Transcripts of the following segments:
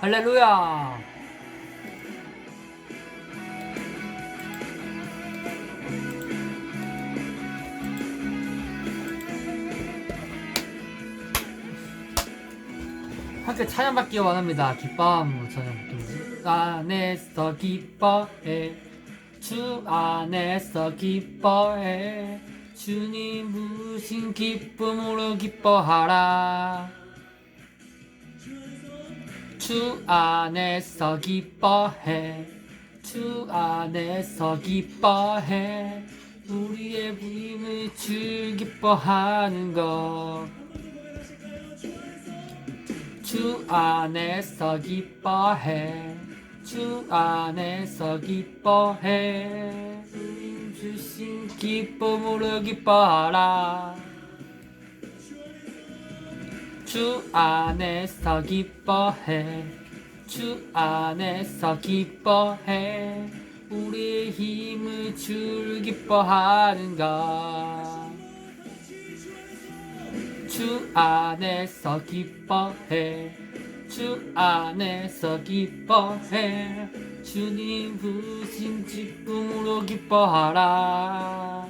할렐루야. 함께 찬양 받기 원합니다. 기뻐함으로 찬양 받기 안에서 기뻐해 주 안에서 기뻐해 주님 부신 기쁨으로 기뻐하라 주 안에서 기뻐해. 주 안에서 기뻐해. 우리의 부임을 주 기뻐하는 것. 주 안에서 기뻐해. 주 안에서 기뻐해. 주신 기쁨으로 기뻐하라 주 안에서 기뻐해. 주 안에서 기뻐해. 우리의 힘을 줄 기뻐하는 것. 주 안에서 기뻐해. 주 안에서 기뻐해. 주님 부신 기쁨으로 기뻐하라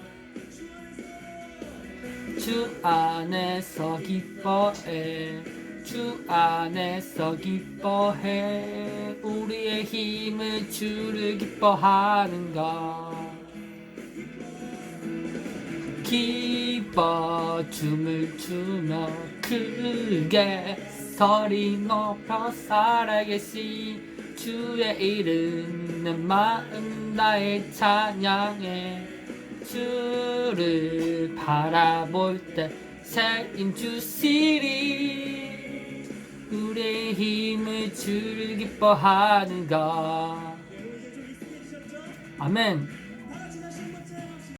주 안에서 기뻐해. 주 안에서 기뻐해. 우리의 힘을 주를 기뻐하는 것. 기뻐 춤을 추며 크게 소리 높여 살아계시. 주의 이름 내 마음 나의 찬양해 주를 바라볼 때 새임 주시리. 우리의 힘을 주를 기뻐하는 것 아멘